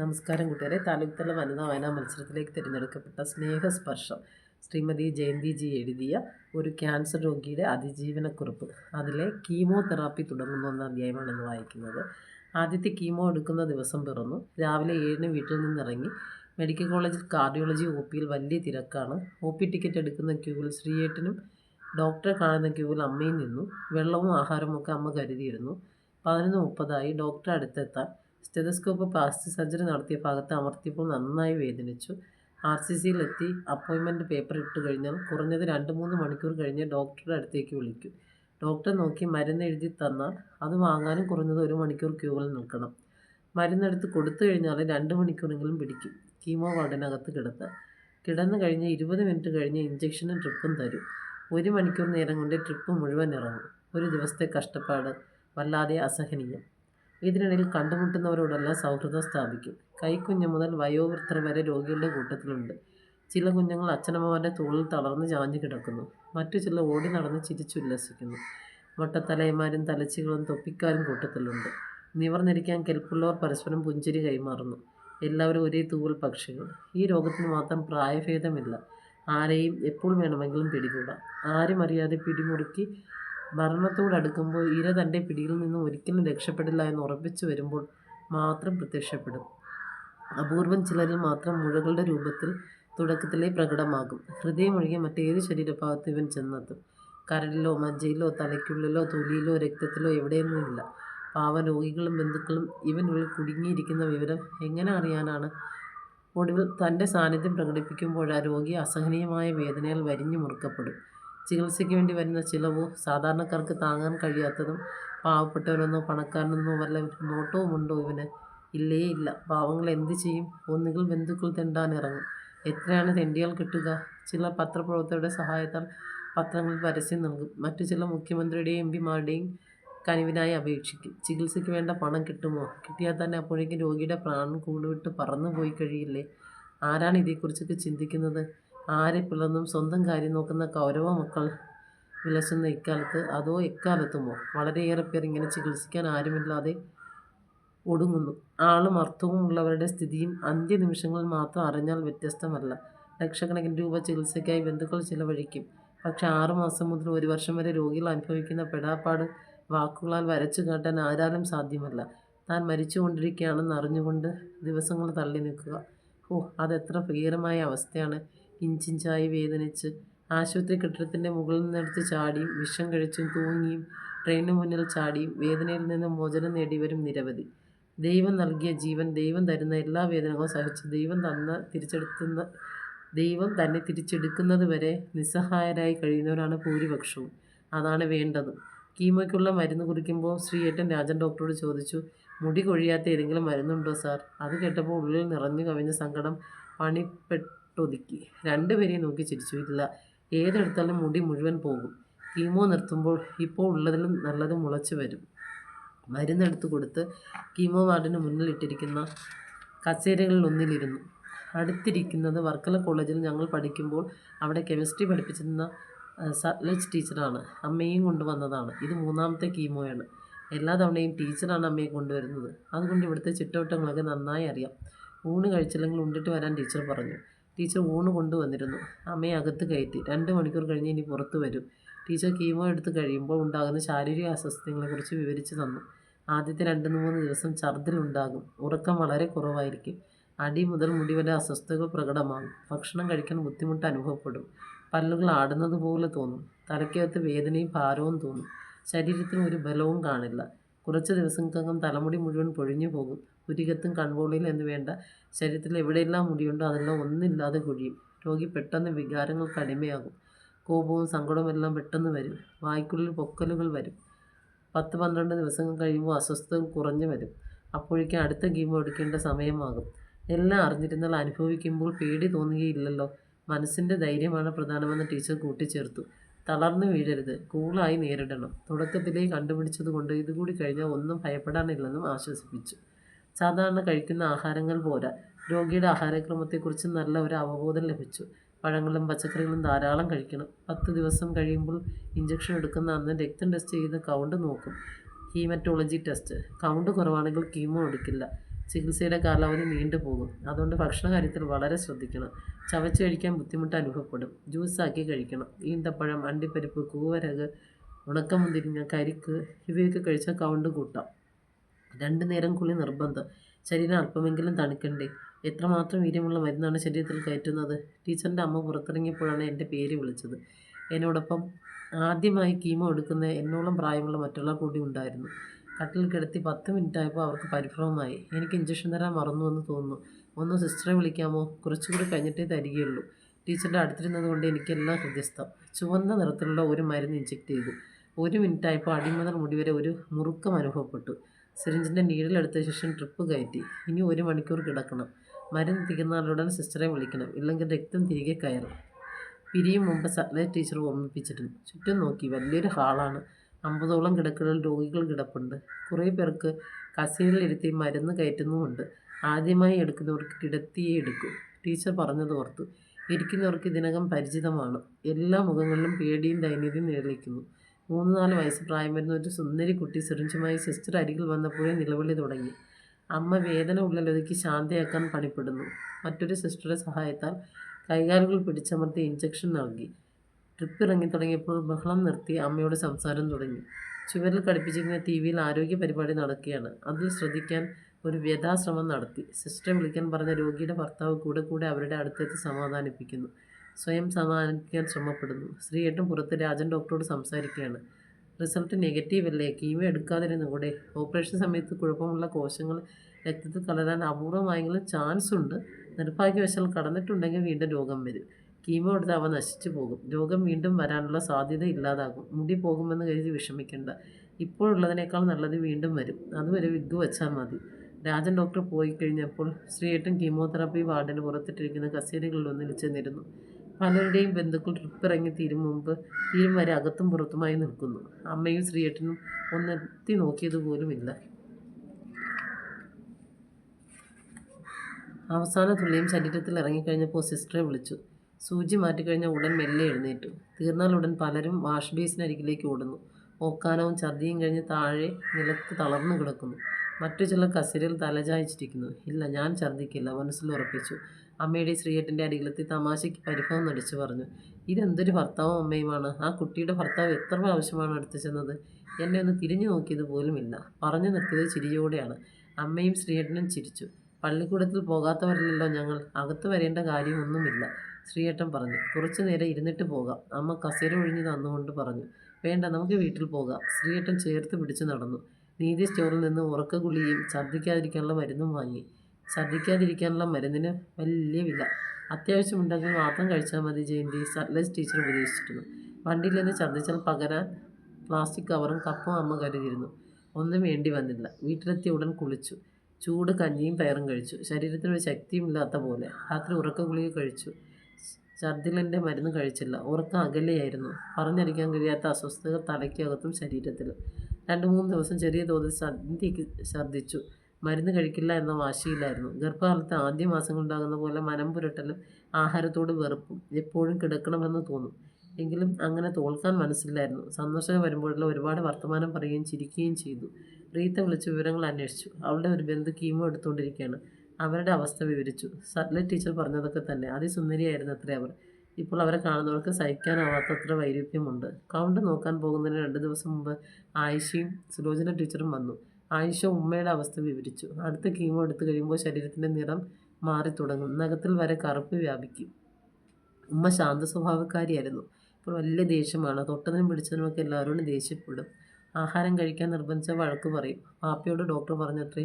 നമസ്കാരം കൂട്ടുകാരെ. താലൂക്ക് തല വനിതാ വായനാ മത്സരത്തിലേക്ക് തിരഞ്ഞെടുക്കപ്പെട്ട സ്നേഹസ്പർശം ശ്രീമതി ജയന്തിജി എഴുതിയ ഒരു ക്യാൻസർ രോഗിയുടെ അതിജീവനക്കുറിപ്പ്. അതിലെ കീമോതെറാപ്പി തുടങ്ങുന്നു എന്ന അധ്യായമാണ് ഇന്ന് വായിക്കുന്നത്. ആദ്യത്തെ കീമോ എടുക്കുന്ന ദിവസം പിറന്നു. രാവിലെ ഏഴിന് വീട്ടിൽ നിന്നിറങ്ങി മെഡിക്കൽ കോളേജിൽ കാർഡിയോളജി ഒ പിയിൽ വലിയ തിരക്കാണ്. ഒ പി ടിക്കറ്റ് എടുക്കുന്ന ക്യൂവിൽ ശ്രീയേട്ടനും ഡോക്ടറെ കാണുന്ന ക്യൂവിൽ അമ്മയും നിന്നു. വെള്ളവും ആഹാരവും ഒക്കെ അമ്മ കരുതിയിരുന്നു. പതിനൊന്ന് മുപ്പതായി ഡോക്ടറെ അടുത്തെത്താൻ സ്റ്റെതസ്കോപ്പ് പ്ലാസ്റ്റിക് സർജറി നടത്തിയ ഭാഗത്ത് അമർത്തിയപ്പോൾ നന്നായി വേദനിച്ചു. ആർ സി സിയിലെത്തി അപ്പോയിൻമെന്റ് പേപ്പർ ഇട്ട് കഴിഞ്ഞാൽ കുറഞ്ഞത് രണ്ട് മൂന്ന് മണിക്കൂർ കഴിഞ്ഞ് ഡോക്ടറുടെ അടുത്തേക്ക് വിളിക്കും. ഡോക്ടർ നോക്കി മരുന്ന് എഴുതി തന്നാൽ അത് വാങ്ങാനും കുറഞ്ഞത് ഒരു മണിക്കൂർ ക്യൂവിൽ നിൽക്കണം. മരുന്നെടുത്ത് കൊടുത്തു കഴിഞ്ഞാൽ രണ്ട് മണിക്കൂറെങ്കിലും പിടിക്കും. കീമോ വാർഡിനകത്ത് കിടത്താം കിടന്നു കഴിഞ്ഞ് ഇരുപത് മിനിറ്റ് കഴിഞ്ഞ് ഇഞ്ചക്ഷനും ട്രിപ്പും തരും. ഒരു മണിക്കൂർ നേരം കൊണ്ട് ട്രിപ്പ് മുഴുവൻ ഇറങ്ങും. ഒരു ദിവസത്തെ കഷ്ടപ്പാട് വല്ലാതെ അസഹനീയം. ഇതിനിടയിൽ കണ്ടുമുട്ടുന്നവരോടെല്ലാം സൗഹൃദം സ്ഥാപിക്കും. കൈക്കുഞ്ഞ് മുതൽ വയോവൃദ്ധർ വരെ രോഗികളുടെ കൂട്ടത്തിലുണ്ട്. ചില കുഞ്ഞുങ്ങൾ അച്ഛനമ്മമാരുടെ തോളിൽ തളർന്ന് ചാഞ്ഞു കിടക്കുന്നു. മറ്റു ചില ഓടി നടന്ന് ചിരിച്ചുല്ലസിക്കുന്നു. വട്ടത്തലയന്മാരും തലച്ചികളും തൊപ്പിക്കാരും കൂട്ടത്തിലുണ്ട്. നിവർന്നിരിക്കാൻ കെൽപ്പുള്ളവർ പരസ്പരം പുഞ്ചിരി കൈമാറുന്നു. എല്ലാവരും ഒരേ തൂവൽ പക്ഷികൾ. ഈ രോഗത്തിന് മാത്രം പ്രായഭേദമില്ല. ആരെയും എപ്പോൾ വേണമെങ്കിലും പിടികൂടാം. ആരും അറിയാതെ പിടിമുറുക്കി മരണത്തോടടുക്കുമ്പോൾ ഇര തന്റെ പിടിയിൽ നിന്നും ഒരിക്കലും രക്ഷപ്പെടില്ല എന്ന് ഉറപ്പിച്ചു വരുമ്പോൾ മാത്രം പ്രത്യക്ഷപ്പെടും. അപൂർവം ചിലരിൽ മാത്രം മുഴകളുടെ രൂപത്തിൽ തുടക്കത്തിലേ പ്രകടമാകും. ഹൃദയമൊഴികെ മറ്റേത് ശരീരഭാഗത്ത് ഇവൻ ചെന്നെത്തും കരളിലോ മജ്ജയിലോ തലയ്ക്കുള്ളിലോ തൊലിയിലോ രക്തത്തിലോ എവിടെയൊന്നുമില്ല പാവ രോഗികളും ബന്ധുക്കളും ഇവനുള്ളിൽ കുടുങ്ങിയിരിക്കുന്ന വിവരം എങ്ങനെ അറിയാനാണ്? ഒടുവിൽ തന്റെ സാന്നിധ്യം പ്രകടിപ്പിക്കുമ്പോൾ ആ രോഗി അസഹനീയമായ വേദനയാൽ വരിഞ്ഞു മുറുക്കപ്പെടും. ചികിത്സയ്ക്ക് വേണ്ടി വരുന്ന ചിലവ് സാധാരണക്കാർക്ക് താങ്ങാൻ കഴിയാത്തതും പാവപ്പെട്ടവരെന്നോ പണക്കാരനെന്നോ വല്ല നോട്ടവുമുണ്ടോ ഇവന്? ഇല്ലേ ഇല്ല. പാവങ്ങൾ എന്ത് ചെയ്യും? ഒന്നുകിൽ ബന്ധുക്കൾ തെണ്ടാനിറങ്ങും. എത്രയാണ് തെണ്ടിയാൽ കിട്ടുക? ചില പത്രപ്രവർത്തകരുടെ സഹായത്താൽ പത്രങ്ങളിൽ പരസ്യം നൽകും. മറ്റു ചില മുഖ്യമന്ത്രിയുടെയും എം പിമാരുടെയും കനിവിനായി അപേക്ഷിക്കും. ചികിത്സയ്ക്ക് വേണ്ട പണം കിട്ടുമോ? കിട്ടിയാൽ തന്നെ അപ്പോഴേക്കും രോഗിയുടെ പ്രാണൻ കൂടുവിട്ട് പറന്നു പോയി കഴിയില്ലേ? ആരാണ് ഇതേക്കുറിച്ചൊക്കെ ചിന്തിക്കുന്നത്? ആരെ പിളർന്നും സ്വന്തം കാര്യം നോക്കുന്ന കൗരവ മക്കൾ വിലസുന്ന ഇക്കാലത്ത് അതോ എക്കാലത്തുമോ? വളരെയേറെ പേർ ഇങ്ങനെ ചികിത്സിക്കാൻ ആരുമില്ലാതെ ഒടുങ്ങുന്നു. ആളും അർത്ഥവും ഉള്ളവരുടെ സ്ഥിതിയും അന്ത്യനിമിഷങ്ങളിൽ മാത്രം അറിഞ്ഞാൽ വ്യത്യസ്തമല്ല. ലക്ഷക്കണക്കിന് രൂപ ചികിത്സയ്ക്കായി ബന്ധുക്കൾ ചിലവഴിക്കും. പക്ഷേ ആറുമാസം മുതൽ ഒരു വർഷം വരെ രോഗികൾ അനുഭവിക്കുന്ന പെടാപ്പാട് വാക്കുകളാൽ വരച്ചു കാട്ടാൻ ആരാലും സാധ്യമല്ല. താൻ മരിച്ചുകൊണ്ടിരിക്കുകയാണെന്ന് അറിഞ്ഞുകൊണ്ട് ദിവസങ്ങൾ തള്ളി നിൽക്കുക ഓ അതെത്ര ഭീകരമായ അവസ്ഥയാണ്. ഇഞ്ചിഞ്ചായി വേദനിച്ച് ആശുപത്രി കെട്ടിടത്തിന്റെ മുകളിൽ നിന്നെടുത്ത് ചാടിയും വിഷം കഴിച്ചും തൂങ്ങിയും ട്രെയിനിന് മുന്നിൽ ചാടിയും വേദനയിൽ നിന്ന് മോചനം നേടിയവരും നിരവധി. ദൈവം നൽകിയ ജീവൻ ദൈവം തരുന്ന എല്ലാ വേദനകളും സഹിച്ച് ദൈവം തന്ന തിരിച്ചെടുത്തുന്ന ദൈവം തന്നെ തിരിച്ചെടുക്കുന്നത് വരെ നിസ്സഹായരായി കഴിയുന്നവരാണ് ഭൂരിപക്ഷവും. അതാണ് വേണ്ടത്. കീമോയ്ക്കുള്ള മരുന്ന് കുറിക്കുമ്പോൾ ശ്രീയേട്ടൻ രാജൻ ഡോക്ടറോട് ചോദിച്ചു മുടി കൊഴിയാത്ത ഏതെങ്കിലും മരുന്നുണ്ടോ സാർ? അത് കേട്ടപ്പോൾ ഉള്ളിൽ നിറഞ്ഞു കവിഞ്ഞ സങ്കടം പണിപ്പെട്ടൊതുക്കി രണ്ടുപേരെയും നോക്കി ചിരിച്ചു. ഇല്ല ഏതെടുത്താലും മുടി മുഴുവൻ പോകും. കീമോ നിർത്തുമ്പോൾ ഇപ്പോൾ ഉള്ളതിലും നല്ലത് മുളച്ചു വരും. മരുന്നെടുത്ത് കൊടുത്ത് കീമോ വാർഡിന് മുന്നിലിട്ടിരിക്കുന്ന കച്ചേരികളിൽ ഒന്നിലിരുന്നു അടുത്തിരിക്കുന്നത് വർക്കല കോളേജിൽ ഞങ്ങൾ പഠിക്കുമ്പോൾ അവിടെ കെമിസ്ട്രി പഠിപ്പിച്ചിരുന്ന സത്ലജ് ടീച്ചറാണ്. അമ്മയും കൊണ്ടുവന്നതാണ് ഇത് മൂന്നാമത്തെ കീമോയാണ്. എല്ലാ തവണയും ടീച്ചറാണ് അമ്മയെ കൊണ്ടുവരുന്നത്. അതുകൊണ്ട് ഇവിടുത്തെ ചുറ്റുവട്ടങ്ങളൊക്കെ നന്നായി അറിയാം. ഊണ് കഴിച്ചില്ലെങ്കിൽ ഉണ്ടിട്ട് വരാൻ ടീച്ചർ പറഞ്ഞു. ടീച്ചർ ഊണ് കൊണ്ടുവന്നിരുന്നു. അമ്മയെ അകത്ത് കയറ്റി. രണ്ട് മണിക്കൂർ കഴിഞ്ഞ് ഇനി പുറത്തു വരും. ടീച്ചർ കീമോ എടുത്ത് കഴിയുമ്പോൾ ഉണ്ടാകുന്ന ശാരീരിക അസ്വസ്ഥതകളെക്കുറിച്ച് വിവരിച്ചു തന്നു. ആദ്യത്തെ രണ്ട് മൂന്ന് ദിവസം ഛർദിലുണ്ടാകും ഉറക്കം വളരെ കുറവായിരിക്കും. അടി മുതൽ മുടി വരെ അസ്വസ്ഥതകൾ പ്രകടമാകും. ഭക്ഷണം കഴിക്കാൻ ബുദ്ധിമുട്ട് അനുഭവപ്പെടും. പല്ലുകൾ ആടുന്നത് പോലെ തോന്നും. തലയ്ക്കകത്ത് വേദനയും ഭാരവും തോന്നും. ശരീരത്തിന് ഒരു ബലവും കാണില്ല. കുറച്ച് ദിവസങ്ങൾക്കകം തലമുടി മുഴുവൻ പൊഴിഞ്ഞു പോകും. പുരികത്തും കൺപോളയിൽ എന്ന് വേണ്ട? ശരീരത്തിൽ എവിടെയെല്ലാം മുടിയുണ്ടോ അതെല്ലാം ഒന്നില്ലാതെ കൊഴിയും. രോഗി പെട്ടെന്ന് വികാരങ്ങൾക്ക് അടിമയാകും കോപവും സങ്കടവും എല്ലാം പെട്ടെന്ന് വരും. വായ്ക്കുള്ളിൽ പൊക്കലുകൾ വരും. പത്ത് പന്ത്രണ്ട് ദിവസങ്ങൾ കഴിയുമ്പോൾ അസ്വസ്ഥത കുറഞ്ഞു വരും. അപ്പോഴേക്കും അടുത്ത ഗീമോ എടുക്കേണ്ട സമയമാകും. എല്ലാം അറിഞ്ഞിരുന്നാൽ അനുഭവിക്കുമ്പോൾ പേടി തോന്നുകയില്ലല്ലോ. മനസ്സിന്റെ ധൈര്യമാണ് പ്രധാനമെന്ന് ടീച്ചർ കൂട്ടിച്ചേർത്തു. തളർന്നു വീഴരുത്. കൂളായി നേരിടണം. തുടക്കത്തിലേ കണ്ടുപിടിച്ചതുകൊണ്ട് ഇതുകൂടി കഴിഞ്ഞാൽ ഒന്നും ഭയപ്പെടാനില്ലെന്നും ആശ്വസിപ്പിച്ചു. സാധാരണ കഴിക്കുന്ന ആഹാരങ്ങൾ പോരാ. രോഗിയുടെ ആഹാരക്രമത്തെക്കുറിച്ച് നല്ല ഒരു അവബോധം ലഭിച്ചു. പഴങ്ങളും പച്ചക്കറികളും ധാരാളം കഴിക്കണം. പത്ത് ദിവസം കഴിയുമ്പോൾ ഇഞ്ചക്ഷൻ എടുക്കുന്ന അന്ന് രക്തം ടെസ്റ്റ് ചെയ്ത് കൗണ്ട് നോക്കും. Haematology test. കൗണ്ട് കുറവാണെങ്കിൽ കീമോ എടുക്കില്ല. ചികിത്സയുടെ കാലാവധി നീണ്ടുപോകും അതുകൊണ്ട് ഭക്ഷണ കാര്യത്തിൽ വളരെ ശ്രദ്ധിക്കണം. ചവച്ച് കഴിക്കാൻ ബുദ്ധിമുട്ട് അനുഭവപ്പെടും. ജ്യൂസാക്കി കഴിക്കണം. ഈന്തപ്പഴം അണ്ടിപ്പരിപ്പ് കൂവരക് ഉണക്കമുന്തിരിങ്ങ കരിക്ക് ഇവയൊക്കെ കഴിച്ചാൽ കൗണ്ട് കൂട്ടാം. രണ്ടു നേരം കുളി നിർബന്ധം. ശരീരം അല്പമെങ്കിലും തണുക്കണ്ടേ? എത്രമാത്രം വീര്യമുള്ള മരുന്നാണ് ശരീരത്തിൽ കയറ്റുന്നത്? ടീച്ചറിന്റെ അമ്മ പുറത്തിറങ്ങിയപ്പോഴാണ് എന്റെ പേര് വിളിച്ചത്. എന്നോടൊപ്പം ആദ്യമായി കീമോ എടുക്കുന്ന എന്നോളം പ്രായമുള്ള മറ്റുള്ളവർ കൂടി ഉണ്ടായിരുന്നു. കട്ടിൽ കിടത്തി പത്ത് മിനിറ്റായപ്പോൾ അവർക്ക് പരിഭ്രമമായി. എനിക്ക് ഇഞ്ചക്ഷൻ തരാൻ മറന്നുവെന്ന് തോന്നുന്നു. ഒന്ന് സിസ്റ്ററെ വിളിക്കാമോ? കുറച്ചുകൂടി കഴിഞ്ഞിട്ടേ തരികയുള്ളൂ. ടീച്ചറുടെ അടുത്തിരുന്നത് കൊണ്ട് എനിക്കെല്ലാം ഹൃദയസ്ഥം. ചുവന്ന നിറത്തിലുള്ള ഒരു മരുന്ന് ഇഞ്ചെക്ട് ചെയ്തു. ഒരു മിനിറ്റ് മിനിറ്റായപ്പോൾ അടിമുതൽ മുടിവരെ ഒരു മുറുക്കം അനുഭവപ്പെട്ടു. സിറിഞ്ചിന്റെ നീഡിലെടുത്ത ശേഷം ട്രിപ്പ് കയറ്റി. ഇനി ഒരു മണിക്കൂർ കിടക്കണം. മരുന്ന് തീർന്നാലുടൻ സിസ്റ്ററെ വിളിക്കണം. ഇല്ലെങ്കിൽ രക്തം തിരികെ കയറും പിരിയും മുമ്പ് സത്ലൈറ്റ് ടീച്ചർ ഓർമ്മിപ്പിച്ചിരുന്നു. ചുറ്റും നോക്കി. വലിയൊരു ഹാളാണ്. അമ്പതോളം കിടക്കകളിൽ രോഗികൾ കിടപ്പുണ്ട്. കുറേ പേർക്ക് കസേരയിലിരുത്തി മരുന്ന് കയറ്റുന്നുമുണ്ട്. ആദ്യമായി എടുക്കുന്നവർക്ക് കിടത്തിയേ എടുക്കൂ. ടീച്ചർ പറഞ്ഞത് ഓർത്തു. ഇരിക്കുന്നവർക്ക് ഇതിനകം പരിചിതമാണ്. എല്ലാ മുഖങ്ങളിലും പേടിയും ദൈന്യതയും നിഴലിക്കുന്നു മൂന്ന് നാല് വയസ്സ് പ്രായം വരുന്ന ഒരു സുന്ദരി കുട്ടി സിറിഞ്ചുമായി സിസ്റ്റർ അരികിൽ വന്നപ്പോഴേ നിലവിളി തുടങ്ങി. അമ്മ വേദന ഉള്ളിലൊതുക്കി ശാന്തയാക്കാൻ പണിപ്പെടുന്നു. മറ്റൊരു സിസ്റ്ററുടെ സഹായത്താൽ കൈകാലുകൾ പിടിച്ചമർത്തി ഇഞ്ചക്ഷൻ നൽകി. ട്രിപ്പ് ഇറങ്ങി തുടങ്ങിയപ്പോൾ ബഹളം നിർത്തി അമ്മയോട് സംസാരം തുടങ്ങി. ചുവരിൽ ഘടിപ്പിച്ചിരിക്കുന്ന ടി വിയിൽ ആരോഗ്യ പരിപാടി നടക്കുകയാണ്. അതിൽ ശ്രദ്ധിക്കാൻ ഒരു വ്യഥാശ്രമം നടത്തി. സിസ്റ്ററെ വിളിക്കാൻ പറഞ്ഞ രോഗിയുടെ ഭർത്താവ് കൂടെ കൂടെ അവരുടെ അടുത്തെത്തി സമാധാനിപ്പിക്കുന്നു. സ്വയം സമാധാനിക്കാൻ ശ്രമപ്പെടുന്നു. ശ്രീയേട്ടൻ പുറത്ത് രാജൻ ഡോക്ടറോട് സംസാരിക്കുകയാണ്. റിസൾട്ട് നെഗറ്റീവ് അല്ലേ കീമോ എടുക്കാതിരുന്നു. കൂടെ ഓപ്പറേഷൻ സമയത്ത് കുഴപ്പമുള്ള കോശങ്ങൾ രക്തത്തിൽ കലരാൻ അപൂർവമായെങ്കിലും ചാൻസ് ഉണ്ട് നിർഭാഗ്യവശാൽ കടന്നിട്ടുണ്ടെങ്കിൽ വീണ്ടും രോഗം വരും. കീമോ എടുത്ത് അവ നശിച്ചു പോകും. രോഗം വീണ്ടും വരാനുള്ള സാധ്യത ഇല്ലാതാകും. മുടി പോകുമെന്ന് കരുതി വിഷമിക്കേണ്ട. ഇപ്പോഴുള്ളതിനേക്കാൾ നല്ലത് വീണ്ടും വരും. അതുവരെ വിഗ് വെച്ചാൽ മതി. രാജൻ ഡോക്ടർ പോയി കഴിഞ്ഞപ്പോൾ ശ്രീയേട്ടൻ കീമോതെറാപ്പി വാർഡിന് പുറത്തിട്ടിരിക്കുന്ന കസേരകളിൽ ഒന്നിൽ ചെന്നിരുന്നു. പലരുടെയും ബന്ധുക്കൾ ട്രിപ്പ് ഇറങ്ങി തീരും മുമ്പ് തീരും വരെ അകത്തും പുറത്തുമായി നിൽക്കുന്നു. അമ്മയും ശ്രീയേട്ടനും ഒന്നെത്തി നോക്കിയത് പോലുമില്ല. അവസാന തുള്ളിയും ശരീരത്തിൽ ഇറങ്ങിക്കഴിഞ്ഞപ്പോൾ സിസ്റ്ററെ വിളിച്ചു. സൂചി മാറ്റിക്കഴിഞ്ഞ ഉടൻ മെല്ലെ എഴുന്നേറ്റു. തീർന്നാൽ ഉടൻ പലരും വാഷ് ബേസിനരികിലേക്ക് ഓടുന്നു. ഓക്കാനവും ഛർദിയും കഴിഞ്ഞ് താഴെ നിലത്ത് തളർന്നു കിടക്കുന്നു. മറ്റു ചില കസേരയിൽ തലചായിച്ചിരിക്കുന്നു. ഇല്ല ഞാൻ ഛർദ്ദിക്കില്ല മനസ്സിൽ ഉറപ്പിച്ചു. അമ്മയുടെ ശ്രീയേട്ടന്റെ അരികിലെത്തി തമാശയ്ക്ക് പരിഭവം നടിച്ചു പറഞ്ഞു. ഇതെന്തൊരു ഭർത്താവും അമ്മയുമാണ്? ആ കുട്ടിയുടെ ഭർത്താവ് എത്ര പ്രാവശ്യമാണ് അടുത്ത് ചെന്നത്? എന്നെ ഒന്ന് തിരിഞ്ഞു നോക്കിയത് പോലുമില്ല. പറഞ്ഞു നിർത്തിയത് ചിരിയോടെയാണ്. അമ്മയും ശ്രീയേട്ടനും ചിരിച്ചു. പള്ളിക്കൂടത്തിൽ പോകാത്തവരല്ലല്ലോ ഞങ്ങൾ. അകത്ത് വരേണ്ട കാര്യമൊന്നുമില്ല. ശ്രീയേട്ടൻ പറഞ്ഞു. കുറച്ചു നേരം ഇരുന്നിട്ട് പോകാം. അമ്മ കസേര ഒഴിഞ്ഞു തന്നുകൊണ്ട് പറഞ്ഞു. വേണ്ട നമുക്ക് വീട്ടിൽ പോകാം. ശ്രീയേട്ടൻ ചേർത്ത് പിടിച്ചു നടന്നു. നീതി സ്റ്റോറിൽ നിന്ന് ഉറക്ക ഗുളിയും ഛർദ്ദിക്കാതിരിക്കാനുള്ള മരുന്നും വാങ്ങി. ഛർദ്ദിക്കാതിരിക്കാനുള്ള മരുന്നിന് വലിയ വില. അത്യാവശ്യമുണ്ടെങ്കിൽ മാത്രം കഴിച്ചാൽ മതി ജയന്തി. സട്ലസ് ടീച്ചർ ഉപദേശിച്ചിരുന്നു. വണ്ടിയിൽ നിന്ന് ഛർദ്ദിച്ചാൽ പകരാൻ പ്ലാസ്റ്റിക് കവറും കപ്പും അമ്മ കരുതിയിരുന്നു. ഒന്നും വേണ്ടി വന്നില്ല. വീട്ടിലെത്തിയ ഉടൻ കുളിച്ചു. ചൂട് കഞ്ഞിയും പയറും കഴിച്ചു. ശരീരത്തിനൊരു ശക്തിയും ഇല്ലാത്ത പോലെ. രാത്രി ഉറക്ക ഗുളിക കഴിച്ചു. ഛർദിലിന്റെ മരുന്ന് കഴിച്ചില്ല. ഉറക്കം അകലെയായിരുന്നു. പറഞ്ഞറിയിക്കാൻ കഴിയാത്ത അസ്വസ്ഥതകൾ തലയ്ക്കകത്തും ശരീരത്തിലും രണ്ട് മൂന്ന് ദിവസം ചെറിയ തോതിൽ സന്ധ്യയ്ക്ക് ഛർദ്ദിച്ചു മരുന്ന് കഴിക്കില്ല എന്ന വാശിയിലായിരുന്നു. ഗർഭകാലത്ത് ആദ്യ മാസങ്ങളുണ്ടാകുന്ന പോലെ മനം പുരട്ടലും ആഹാരത്തോട് വെറുപ്പും എപ്പോഴും കിടക്കണമെന്ന് തോന്നും. എങ്കിലും അങ്ങനെ തോൽക്കാൻ മനസ്സില്ലായിരുന്നു. സന്ദർശനം വരുമ്പോഴുള്ള ഒരുപാട് വർത്തമാനം പറയുകയും ചിരിക്കുകയും ചെയ്തു. റീത്ത വിളിച്ച് വിവരങ്ങൾ അന്വേഷിച്ചു. അവളുടെ ഒരു ബന്ധു കീമോ എടുത്തുകൊണ്ടിരിക്കുകയാണ്. അവരുടെ അവസ്ഥ വിവരിച്ചു. സട്ലറ്റ് ടീച്ചർ പറഞ്ഞതൊക്കെ തന്നെ. അതിസുന്ദരിയായിരുന്നു അത്രേ അവർ. ഇപ്പോൾ അവരെ കാണുന്നവർക്ക് സഹിക്കാനാവാത്തത്ര വൈരുദ്ധ്യമുണ്ട്. കൗണ്ട് നോക്കാൻ പോകുന്നതിന് രണ്ട് ദിവസം മുമ്പ് ആയിഷയും സുലോചന ടീച്ചറും വന്നു. ആയിഷ ഉമ്മയുടെ അവസ്ഥ വിവരിച്ചു. അടുത്ത കീമോ എടുത്തു കഴിയുമ്പോൾ ശരീരത്തിന്റെ നിറം മാറി തുടങ്ങും നഖത്തിൽ വരെ കറുപ്പ് വ്യാപിക്കും. ഉമ്മ ശാന്ത സ്വഭാവക്കാരിയായിരുന്നു ഇപ്പോൾ വലിയ ദേഷ്യമാണ്. തൊട്ടതിനും പിടിച്ചതിനുമൊക്കെ എല്ലാവരോടും ദേഷ്യപ്പെടും. ആഹാരം കഴിക്കാൻ നിർബന്ധിച്ച വഴക്ക് പറയും. പാപ്പയോട് ഡോക്ടർ പറഞ്ഞത്രേ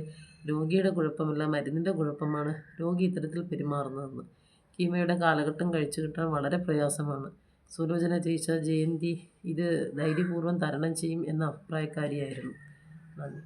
രോഗിയുടെ കുഴപ്പമല്ല മരുന്നിന്റെ കുഴപ്പമാണ്. രോഗി ഇത്തരത്തിൽ പെരുമാറുന്നതെന്ന്. കീമയുടെ കാലഘട്ടം കഴിച്ചു കിട്ടാൻ വളരെ പ്രയാസമാണ്. സുലോചന ചേച്ച ജയന്തി ഇത് ധൈര്യപൂർവം തരണം ചെയ്യും എന്ന അഭിപ്രായക്കാരിയായിരുന്നു. നന്ദി.